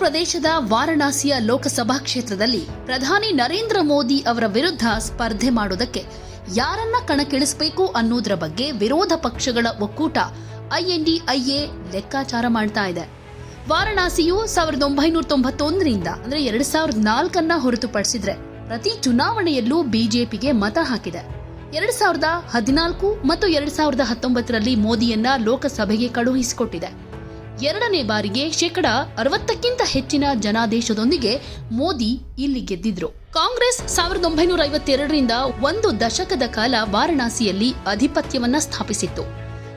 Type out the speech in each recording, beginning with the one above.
ಪ್ರದೇಶದ ವಾರಣಾಸಿಯ ಲೋಕಸಭಾ ಕ್ಷೇತ್ರದಲ್ಲಿ ಪ್ರಧಾನಿ ನರೇಂದ್ರ ಮೋದಿ ಅವರ ವಿರುದ್ಧ ಸ್ಪರ್ಧೆ ಮಾಡುವುದಕ್ಕೆ ಯಾರನ್ನ ಕಣಕ್ಕಿಳಿಸಬೇಕು ಅನ್ನೋದರ ಬಗ್ಗೆ ವಿರೋಧ ಪಕ್ಷಗಳ ಒಕ್ಕೂಟ ಐಎನ್ಡಿಐಎ ಲೆಕ್ಕಾಚಾರ ಮಾಡ್ತಾ ಇದೆ. ವಾರಣಾಸಿಯು ಸಾವಿರದ ಒಂಬೈನೂರ ತೊಂಬತ್ತೊಂದರಿಂದ ಅಂದ್ರೆ ಎರಡ್ ಸಾವಿರದ ನಾಲ್ಕನ್ನ ಹೊರತುಪಡಿಸಿದ್ರೆ ಪ್ರತಿ ಚುನಾವಣೆಯಲ್ಲೂ ಬಿಜೆಪಿಗೆ ಮತ ಹಾಕಿದೆ. ಎರಡ್ ಸಾವಿರದ ಹದಿನಾಲ್ಕು ಮತ್ತು ಎರಡ್ ಸಾವಿರದ ಹತ್ತೊಂಬತ್ತರಲ್ಲಿ ಮೋದಿಯನ್ನ ಲೋಕಸಭೆಗೆ ಕಳುಹಿಸಿಕೊಟ್ಟಿದೆ. ಎರಡನೇ ಬಾರಿಗೆ ಶೇಕಡ ಅರವತ್ತಕ್ಕಿಂತ ಹೆಚ್ಚಿನ ಜನಾದೇಶದೊಂದಿಗೆ ಮೋದಿ ಇಲ್ಲಿ ಗೆದ್ದಿದ್ರು. ಕಾಂಗ್ರೆಸ್ ಸಾವಿರದ ಒಂಬೈನೂರ ಐವತ್ತೆರಡರಿಂದ ಒಂದು ದಶಕದ ಕಾಲ ವಾರಣಾಸಿಯಲ್ಲಿ ಅಧಿಪತ್ಯವನ್ನ ಸ್ಥಾಪಿಸಿತ್ತು.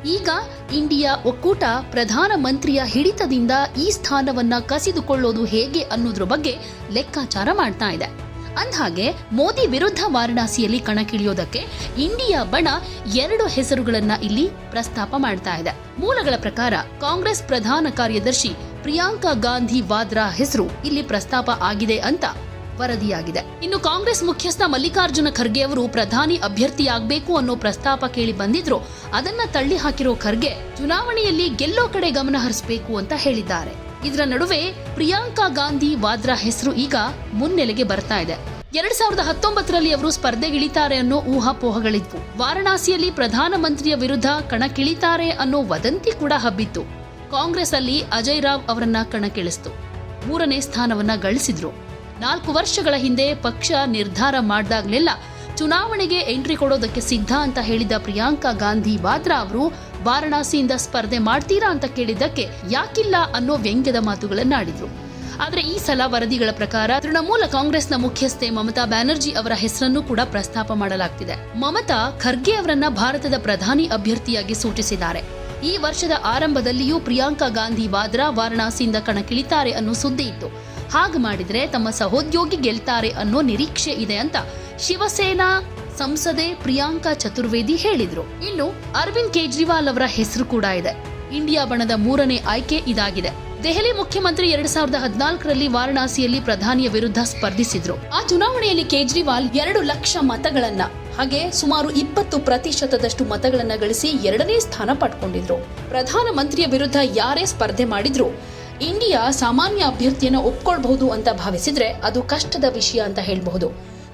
ಈಗ ಇಂಡಿಯಾ ಒಕ್ಕೂಟ ಪ್ರಧಾನಮಂತ್ರಿಯ ಹಿಡಿತದಿಂದ ಈ ಸ್ಥಾನವನ್ನ ಕಸಿದುಕೊಳ್ಳೋದು ಹೇಗೆ ಅನ್ನೋದ್ರ ಬಗ್ಗೆ ಲೆಕ್ಕಾಚಾರ ಮಾಡ್ತಾ ಇದೆ. ಅಂದ್ಹಾಗೆ, ಮೋದಿ ವಿರುದ್ಧ ವಾರಣಾಸಿಯಲ್ಲಿ ಕಣಕ್ಕಿಳಿಯೋದಕ್ಕೆ ಇಂಡಿಯಾ ಬಣ ಎರಡು ಹೆಸರುಗಳನ್ನ ಇಲ್ಲಿ ಪ್ರಸ್ತಾಪ ಮಾಡ್ತಾ ಇದೆ. ಮೂಲಗಳ ಪ್ರಕಾರ, ಕಾಂಗ್ರೆಸ್ ಪ್ರಧಾನ ಕಾರ್ಯದರ್ಶಿ ಪ್ರಿಯಾಂಕಾ ಗಾಂಧಿ ವಾದ್ರಾ ಹೆಸರು ಇಲ್ಲಿ ಪ್ರಸ್ತಾಪ ಆಗಿದೆ ಅಂತ ವರದಿಯಾಗಿದೆ. ಇನ್ನು ಕಾಂಗ್ರೆಸ್ ಮುಖ್ಯಸ್ಥ ಮಲ್ಲಿಕಾರ್ಜುನ ಖರ್ಗೆ ಅವರು ಪ್ರಧಾನಿ ಅಭ್ಯರ್ಥಿಯಾಗಬೇಕು ಅನ್ನೋ ಪ್ರಸ್ತಾಪ ಕೇಳಿ ಬಂದಿದ್ರು ಅದನ್ನ ತಳ್ಳಿ ಹಾಕಿರೋ ಖರ್ಗೆ ಚುನಾವಣೆಯಲ್ಲಿ ಗೆಲ್ಲೋ ಕಡೆ ಗಮನ ಹರಿಸಬೇಕು ಅಂತ ಹೇಳಿದ್ದಾರೆ. ಇದರ ನಡುವೆ ಪ್ರಿಯಾಂಕಾ ಗಾಂಧಿ ವಾದ್ರಾ ಹೆಸರು ಈಗ ಮುನ್ನೆಲೆಗೆ ಬರ್ತಾ ಇದೆ. ಎರಡ್ ಸಾವಿರದ ಹತ್ತೊಂಬತ್ತರಲ್ಲಿ ಅವರು ಸ್ಪರ್ಧೆಗಿಳಿತಾರೆ ಅನ್ನೋ ಊಹಾಪೋಹಗಳಿದ್ವು. ವಾರಣಾಸಿಯಲ್ಲಿ ಪ್ರಧಾನಮಂತ್ರಿಯ ವಿರುದ್ಧ ಕಣಕ್ಕಿಳಿತಾರೆ ಅನ್ನೋ ವದಂತಿ ಕೂಡ ಹಬ್ಬಿತ್ತು. ಕಾಂಗ್ರೆಸ್ ಅಲ್ಲಿ ಅಜಯ್ ರಾವ್ ಅವರನ್ನ ಕಣಕ್ಕಿಳಿಸಿತು. ಮೂರನೇ ಸ್ಥಾನವನ್ನ ಗಳಿಸಿದ್ರು. ನಾಲ್ಕು ವರ್ಷಗಳ ಹಿಂದೆ ಪಕ್ಷ ನಿರ್ಧಾರ ಮಾಡ್ದಾಗ್ಲೆಲ್ಲ ಚುನಾವಣೆಗೆ ಎಂಟ್ರಿ ಕೊಡೋದಕ್ಕೆ ಸಿದ್ಧ ಅಂತ ಹೇಳಿದ ಪ್ರಿಯಾಂಕಾ ಗಾಂಧಿ ವಾದ್ರಾ ಅವರು, ವಾರಣಾಸಿಯಿಂದ ಸ್ಪರ್ಧೆ ಮಾಡ್ತೀರಾ ಅಂತ ಕೇಳಿದ್ದಕ್ಕೆ ಯಾಕಿಲ್ಲ ಅನ್ನೋ ವ್ಯಂಗ್ಯದ ಮಾತುಗಳನ್ನಾಡಿದ್ರು. ಆದರೆ ಈ ಸಲ ವರದಿಗಳ ಪ್ರಕಾರ ತೃಣಮೂಲ ಕಾಂಗ್ರೆಸ್ನ ಮುಖ್ಯಸ್ಥೆ ಮಮತಾ ಬ್ಯಾನರ್ಜಿ ಅವರ ಹೆಸರನ್ನು ಕೂಡ ಪ್ರಸ್ತಾಪ ಮಾಡಲಾಗ್ತಿದೆ. ಮಮತಾ ಖರ್ಗೆ ಅವರನ್ನ ಭಾರತದ ಪ್ರಧಾನಿ ಅಭ್ಯರ್ಥಿಯಾಗಿ ಸೂಚಿಸಿದ್ದಾರೆ. ಈ ವರ್ಷದ ಆರಂಭದಲ್ಲಿಯೂ ಪ್ರಿಯಾಂಕಾ ಗಾಂಧಿ ವಾದ್ರಾ ವಾರಣಾಸಿಯಿಂದ ಕಣಕ್ಕಿಳಿತಾರೆ ಅನ್ನೋ ಸುದ್ದಿ ಇತ್ತು. ಹಾಗೆ ಮಾಡಿದರೆ ತಮ್ಮ ಸಹೋದ್ಯೋಗಿ ಗೆಲ್ತಾರೆ ಅನ್ನೋ ನಿರೀಕ್ಷೆ ಇದೆ ಅಂತ ಶಿವಸೇನಾ ಸಂಸದೆ ಪ್ರಿಯಾಂಕಾ ಚತುರ್ವೇದಿ ಹೇಳಿದ್ರು. ಇನ್ನು ಅರವಿಂದ್ ಕೇಜ್ರಿವಾಲ್ ಅವರ ಹೆಸರು ಕೂಡ ಇದೆ. ಇಂಡಿಯಾ ಬಣದ ಮೂರನೇ ಆಯ್ಕೆ ಇದಾಗಿದೆ. ದೆಹಲಿ ಮುಖ್ಯಮಂತ್ರಿ ಎರಡ್ ಸಾವಿರದ ಹದಿನಾಲ್ಕರಲ್ಲಿ ವಾರಣಾಸಿಯಲ್ಲಿ ಪ್ರಧಾನಿಯ ವಿರುದ್ಧ ಸ್ಪರ್ಧಿಸಿದ್ರು. ಆ ಚುನಾವಣೆಯಲ್ಲಿ ಕೇಜ್ರಿವಾಲ್ ಎರಡು ಲಕ್ಷ ಮತಗಳನ್ನ, ಹಾಗೆ ಸುಮಾರು ಇಪ್ಪತ್ತು ಪ್ರತಿಶತದಷ್ಟು ಮತಗಳನ್ನ ಗಳಿಸಿ ಎರಡನೇ ಸ್ಥಾನ ಪಡ್ಕೊಂಡಿದ್ರು. ಪ್ರಧಾನಮಂತ್ರಿಯ ವಿರುದ್ಧ ಯಾರೇ ಸ್ಪರ್ಧೆ ಮಾಡಿದ್ರು ಇಂಡಿಯಾ ಸಾಮಾನ್ಯ ಅಭ್ಯರ್ಥಿಯನ್ನು ಒಪ್ಕೊಳ್ಬಹುದು ಅಂತ ಭಾವಿಸಿದ್ರೆ ಅದು ಕಷ್ಟದ ವಿಷಯ ಅಂತ ಹೇಳಬಹುದು.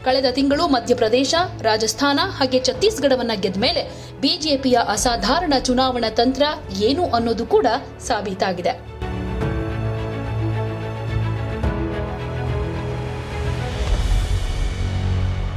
ಕಳೆದ ತಿಂಗಳು ಮಧ್ಯಪ್ರದೇಶ, ರಾಜಸ್ಥಾನ ಹಾಗೆ ಛತ್ತೀಸ್ಗಢವನ್ನ ಗೆದ್ದ ಮೇಲೆ ಬಿಜೆಪಿಯ ಅಸಾಧಾರಣ ಚುನಾವಣಾ ತಂತ್ರ ಏನು ಅನ್ನೋದು ಕೂಡ ಸಾಬೀತಾಗಿದೆ.